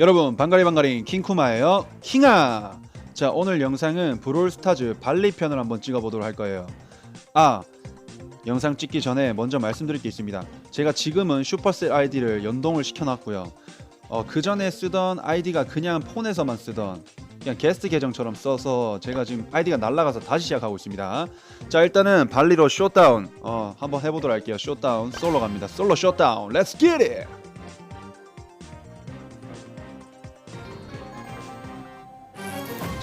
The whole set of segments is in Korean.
여러분 반가리 반가리 킹쿠마예요. 킹아! 자 오늘 영상은 브롤스타즈 발리 편을 한번 찍어보도록 할 거예요. 아 영상 찍기 전에 먼저 말씀드릴 게 있습니다. 제가 지금은 슈퍼셀 아이디를 연동을 시켜놨고요. 어, 그 전에 쓰던 아이디가 그냥 폰에서만 쓰던 그냥 게스트 계정처럼 써서 제가 지금 아이디가 날라가서 다시 시작하고 있습니다. 자 일단은 발리로 쇼다운 어, 한번 해보도록 할게요. 쇼다운 솔로 갑니다. 솔로 쇼다운. 렛츠 기릿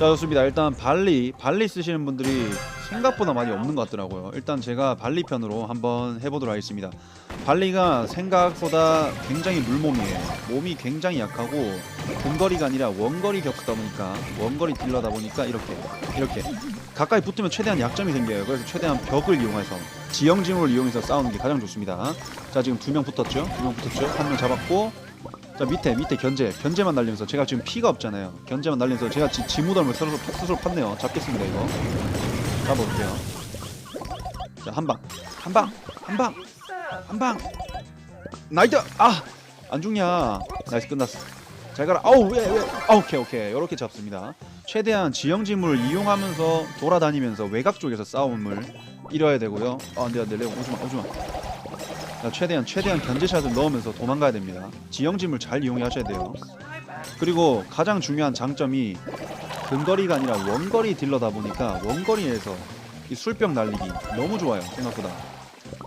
자 좋습니다. 일단 발리 발리 쓰시는 분들이 생각보다 많이 없는 것 같더라고요. 일단 제가 발리 편으로 한번 해보도록 하겠습니다. 발리가 생각보다 굉장히 물몸이에요. 몸이 굉장히 약하고 근거리가 아니라 원거리 격수다 보니까 원거리 딜러다 보니까 이렇게 이렇게. 가까이 붙으면 최대한 약점이 생겨요. 그래서 최대한 벽을 이용해서 지형징후를 이용해서 싸우는 게 가장 좋습니다. 자 지금 두 명 붙었죠? 두 명 붙었죠? 한 명 잡았고 자 밑에 밑에 견제. 견제만 날리면서 제가 지금 피가 없잖아요. 견제만 날리면서 제가 지, 지무덤을 스스로, 스스로 팠네요. 잡겠습니다 이거. 잡아볼게요. 자 한 방. 한 방! 한 방! 한 방! 나이트! 아 안 죽냐? 나이스 끝났어. 잘 가라. 아우 왜왜? 아, 오케이 오케이. 이렇게 잡습니다. 최대한 지형지물을 이용하면서 돌아다니면서 외곽 쪽에서 싸움을 이뤄야 되고요. 아 안돼 안돼. 레오 오지마 오지마. 자, 최대한 최대한 견제샷을 넣으면서 도망가야 됩니다. 지형짐을 잘 이용하셔야 돼요. 그리고 가장 중요한 장점이 근거리가 아니라 원거리 딜러다 보니까 원거리에서 이 술병 날리기 너무 좋아요 생각보다.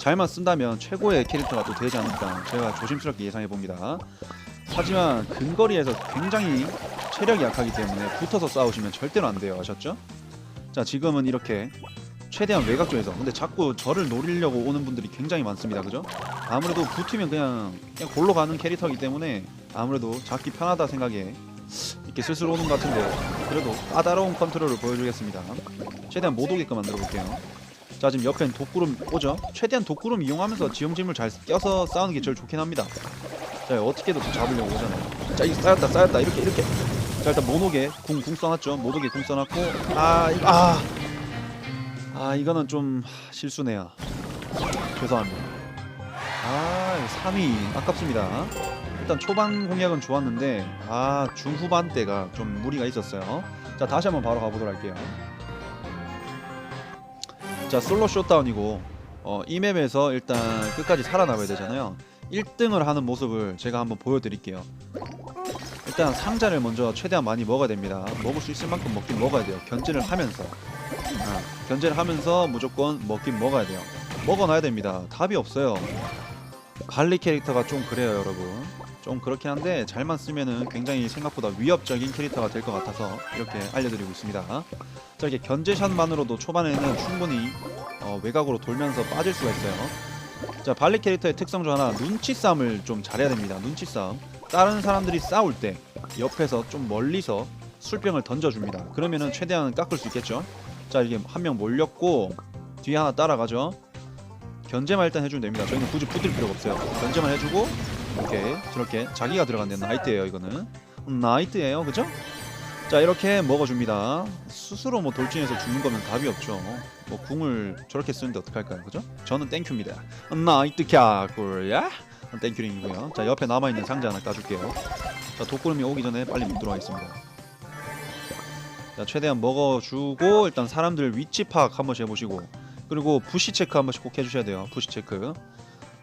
잘만 쓴다면 최고의 캐릭터가 또 되지 않을까 제가 조심스럽게 예상해 봅니다. 하지만 근거리에서 굉장히 체력이 약하기 때문에 붙어서 싸우시면 절대로 안 돼요 아셨죠? 자 지금은 이렇게 최대한 외곽 쪽에서. 근데 자꾸 저를 노리려고 오는 분들이 굉장히 많습니다. 그죠? 아무래도 붙으면 그냥 그냥 골로 가는 캐릭터이기 때문에 아무래도 잡기 편하다 생각에 이렇게 슬슬 오는 것 같은데 그래도 까다로운 컨트롤을 보여주겠습니다. 최대한 못 오게끔 만들어 볼게요. 자 지금 옆엔 독구름 오죠? 최대한 독구름 이용하면서 지형짐을 잘 껴서 싸우는 게 제일 좋긴 합니다. 자 어떻게든 또 잡으려고 오잖아요. 자 이거 쌓였다 쌓였다. 이렇게 이렇게. 자 일단 못 오게 궁, 궁 써놨죠? 못 오게 궁 써놨고. 아 이거 아 아 이거는 좀 실수네요. 죄송합니다. 아 3위 아깝습니다. 일단 초반 공략은 좋았는데 아 중후반 때가 좀 무리가 있었어요. 자 다시 한번 바로 가보도록 할게요. 자 솔로 쇼다운이고 어, 이 맵에서 일단 끝까지 살아남아야 되잖아요. 1등을 하는 모습을 제가 한번 보여드릴게요. 일단 상자를 먼저 최대한 많이 먹어야 됩니다. 먹을 수 있을 만큼 먹긴 먹어야 돼요. 견제를 하면서 아, 견제를 하면서 무조건 먹긴 먹어야 돼요. 먹어놔야 됩니다. 답이 없어요. 발리 캐릭터가 좀 그래요, 여러분. 좀 그렇긴 한데 잘만 쓰면은 굉장히 생각보다 위협적인 캐릭터가 될 것 같아서 이렇게 알려드리고 있습니다. 자 이렇게 견제샷만으로도 초반에는 충분히 어, 외곽으로 돌면서 빠질 수가 있어요. 자 발리 캐릭터의 특성 중 하나 눈치 싸움을 좀 잘해야 됩니다. 눈치 싸움. 다른 사람들이 싸울 때 옆에서 좀 멀리서 술병을 던져줍니다. 그러면은 최대한 깎을 수 있겠죠. 자 이게 한 명 몰렸고 뒤에 하나 따라가죠. 견제만 일단 해주면 됩니다. 저희는 굳이 붙을 필요가 없어요. 견제만 해주고 이렇게 저렇게 자기가 들어간대요. 나이트예요 이거는. 음, 나이트예요, 그죠? 자 이렇게 먹어줍니다. 스스로 뭐 돌진해서 죽는 거면 답이 없죠. 뭐 궁을 저렇게 쓰는데 어떡할까요, 그죠? 저는 땡큐입니다. 나이트 캬꿀야? 땡큐링이고요. 자 옆에 남아있는 상자 하나 까줄게요. 자 독구름이 오기 전에 빨리 먹도록 하겠습니다. 자 최대한 먹어주고 일단 사람들 위치 파악 한 번씩 해보시고 그리고 부시 체크 한 번씩 꼭 해주셔야 돼요 부시 체크.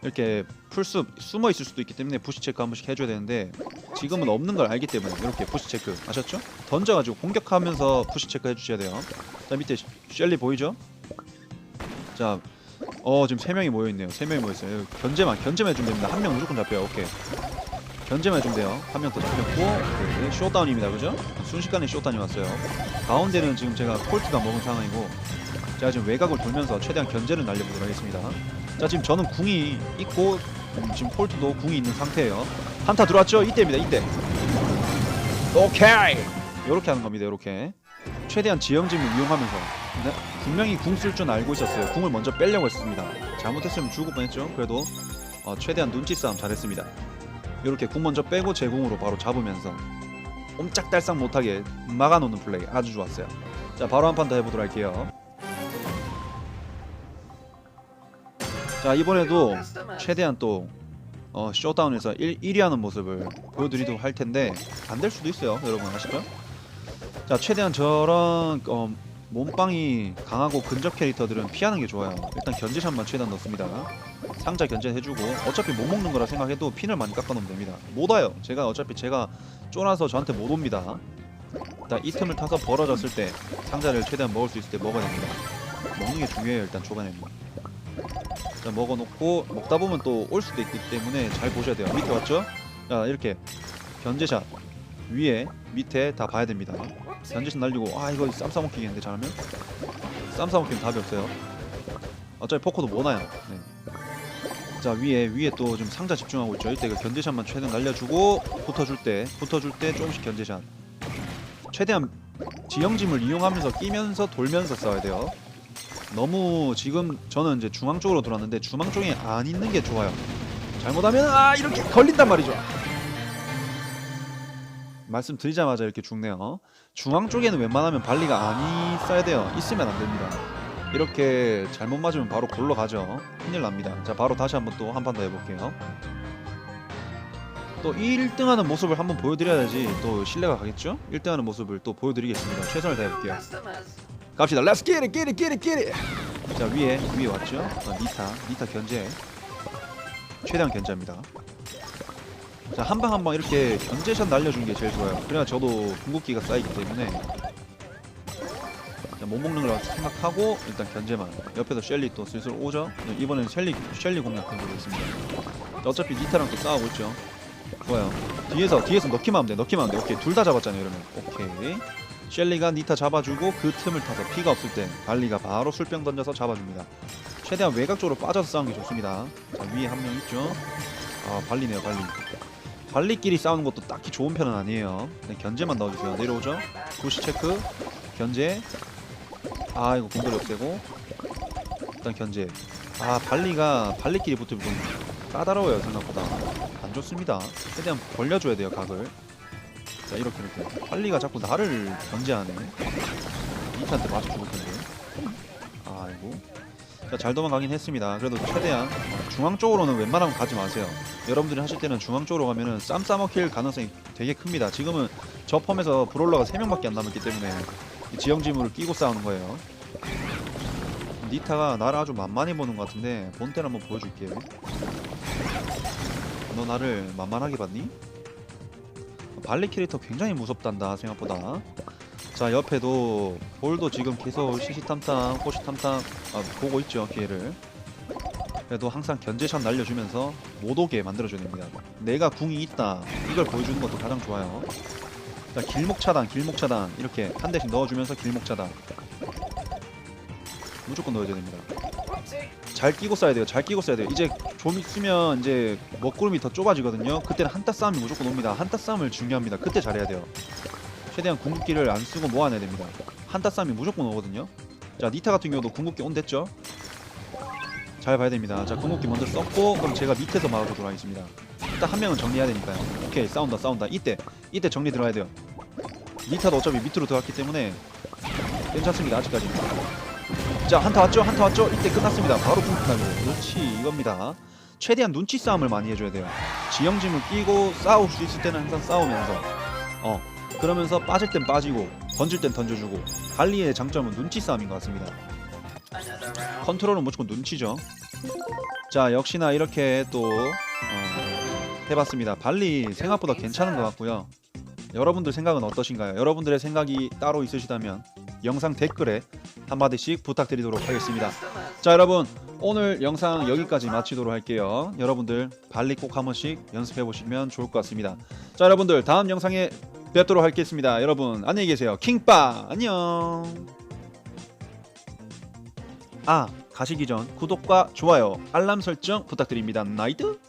이렇게 풀숲 숨어 있을 수도 있기 때문에 부시 체크 한 번씩 해줘야 되는데 지금은 없는 걸 알기 때문에 이렇게 부시 체크 아셨죠? 던져가지고 공격하면서 부시 체크 해주셔야 돼요. 자 밑에 셸리 보이죠? 자 어 지금 세 명이 모여 있네요. 세 명이 모여 있어요. 견제만 견제만 해주면 됩니다. 한 명 무조건 잡혀요. 오케이 견제만 해주면 돼요. 한 명 더 잡혔고 오케이. 쇼다운입니다. 그죠? 순식간에 쇼다운이 왔어요. 가운데는 지금 제가 폴트가 먹은 상황이고 제가 지금 외곽을 돌면서 최대한 견제를 날려보도록 하겠습니다. 자 지금 저는 궁이 있고 음, 지금 폴트도 궁이 있는 상태예요. 한타 들어왔죠? 이때입니다. 이때. 오케이. 요렇게 하는 겁니다. 요렇게. 최대한 지형짐을 이용하면서. 네, 분명히 궁 쓸 줄 알고 있었어요. 궁을 먼저 빼려고 했습니다. 잘못했으면 죽을 뻔했죠. 그래도 어, 최대한 눈치 싸움 잘했습니다 이렇게 궁 먼저 빼고 제궁으로 바로 잡으면서 옴짝달싹 못하게 막아놓는 플레이 아주 좋았어요. 자 바로 한 판 더 해보도록 할게요. 자 이번에도 최대한 또 어, 쇼다운에서 1, 1위 하는 모습을 보여드리도록 할 텐데 안 될 수도 있어요 여러분 아시죠? 자 최대한 저런 어, 몸빵이 강하고 근접 캐릭터들은 피하는 게 좋아요. 일단 견제샷만 최대한 넣습니다. 상자 견제해주고 어차피 못 먹는 거라 생각해도 핀을 많이 깎아놓으면 됩니다. 못 와요. 제가 어차피 제가 쫄아서 저한테 못 옵니다. 일단 이 틈을 타서 벌어졌을 때 상자를 최대한 먹을 수 있을 때 먹어야 됩니다. 먹는 게 중요해요 일단 초반에는. 자 먹어놓고 먹다 보면 또 올 수도 있기 때문에 잘 보셔야 돼요. 밑에 왔죠? 자 이렇게 견제샷 위에 밑에 다 봐야 됩니다. 견제샷 날리고 아 이거 쌈 싸먹히겠는데 잘하면? 쌈 싸먹히면 답이 없어요. 어차피 포커도 못 와요. 네. 자 위에 위에 또 좀 상자 집중하고 있죠. 이때 그 견제샷만 최대한 날려주고 붙어줄 때 붙어줄 때 조금씩 견제샷. 최대한 지형짐을 이용하면서 끼면서 돌면서 싸워야 돼요. 너무 지금 저는 이제 중앙 쪽으로 돌았는데 중앙 쪽에 안 있는 게 좋아요. 잘못하면 아 이렇게 걸린단 말이죠. 말씀드리자마자 이렇게 죽네요. 중앙 쪽에는 웬만하면 발리가 안 있어야 돼요. 있으면 안 됩니다. 이렇게 잘못 맞으면 바로 골로 가죠. 큰일 납니다. 자 바로 다시 한번 또 한 판 더 해볼게요. 또 1등하는 모습을 한번 보여드려야지 또 신뢰가 가겠죠? 1등하는 모습을 또 보여드리겠습니다. 최선을 다해볼게요. 갑시다. Let's get it, get. 자 위에 위에 왔죠? 어, 니타, 니타 견제. 최대한 견제합니다. 자 한 방 한 방 이렇게 견제샷 날려주는 게 제일 좋아요. 그래야 저도 궁극기가 쌓이기 때문에 자, 못 먹는 걸 생각하고 일단 견제만. 옆에서 셸리 또 슬슬 오죠? 네, 이번엔 셸리 셸리 공략 해 보겠습니다. 자, 어차피 니타랑 또 싸우고 있죠. 좋아요. 뒤에서 뒤에서 넣기만 하면 돼. 넣기만 하면 돼. 오케이 둘 다 잡았잖아요. 이러면 오케이. 셸리가 니타 잡아주고 그 틈을 타서 피가 없을 때 발리가 바로 술병 던져서 잡아줍니다. 최대한 외곽 쪽으로 빠져서 싸우는 게 좋습니다. 자 위에 한 명 있죠. 아 발리네요 발리. 발리끼리 싸우는 것도 딱히 좋은 편은 아니에요. 그냥 견제만 넣어주세요. 내려오죠. 부시 체크 견제. 아 이거 공돌이 없애고 일단 견제. 아 발리가 발리끼리 붙으면 좀 까다로워요 생각보다. 안 좋습니다. 최대한 벌려줘야 돼요 각을. 자 이렇게 이렇게 빨리가 자꾸 나를 견제하네 니트한테 맞아 죽을 텐데 아이고 자 잘 도망가긴 했습니다. 그래도 최대한 중앙 쪽으로는 웬만하면 가지 마세요. 여러분들이 하실 때는 중앙 쪽으로 가면은 쌈 싸먹힐 가능성이 되게 큽니다. 지금은 저 펌에서 브롤러가 3명밖에 안 남았기 때문에 이 지형지물을 끼고 싸우는 거예요. 니타가 나를 아주 만만히 보는 것 같은데 본때를 한번 보여줄게 너 나를 만만하게 봤니? 발리 캐릭터 굉장히 무섭단다 생각보다 자 옆에도 볼도 지금 계속 시시탐탐 호시탐탐 아, 보고 있죠 기회를 그래도 항상 견제샷 날려주면서 못 오게 만들어줘야 됩니다 내가 궁이 있다 이걸 보여주는 것도 가장 좋아요 자 길목 차단 길목 차단 이렇게 한 대씩 넣어주면서 길목 차단 무조건 넣어줘야 됩니다 잘 끼고 써야 돼요. 잘 끼고 써야 돼요. 이제 좀 있으면 이제 먹구름이 더 좁아지거든요. 그때는 한타 싸움이 무조건 옵니다. 한타 싸움을 중요합니다. 그때 잘해야 돼요. 최대한 궁극기를 안 쓰고 모아내야 됩니다. 한타 싸움이 무조건 오거든요. 자 니타 같은 경우도 궁극기 온댔죠? 잘 봐야 됩니다. 자 궁극기 먼저 썼고 그럼 제가 밑에서 막아주도록 하겠습니다. 일단 한 명은 정리해야 되니까요. 오케이 싸운다 싸운다. 이때 이때 정리 들어가야 돼요. 니타도 어차피 밑으로 들어갔기 때문에 괜찮습니다. 아직까지는. 자 한타 왔죠 한타 왔죠 이때 끝났습니다 바로 궁극하고 그렇지 이겁니다 최대한 눈치 싸움을 많이 해줘야 돼요 지형짐을 끼고 싸울 수 있을 때는 항상 싸우면서 어 그러면서 빠질 땐 빠지고 던질 땐 던져주고 갈리의 장점은 눈치 싸움인 것 같습니다 컨트롤은 무조건 눈치죠 자 역시나 이렇게 또 어, 해봤습니다 발리 생각보다 괜찮은 것 같고요 여러분들 생각은 어떠신가요 여러분들의 생각이 따로 있으시다면 영상 댓글에 한마디씩 부탁드리도록 하겠습니다. 자 여러분 오늘 영상 여기까지 마치도록 할게요. 여러분들 발리 꼭 한 번씩 연습해 보시면 좋을 것 같습니다. 자 여러분들 다음 영상에 뵙도록 하겠습니다. 여러분 안녕히 계세요. 킹빠 안녕. 아 가시기 전 구독과 좋아요 알람 설정 부탁드립니다. 나이트.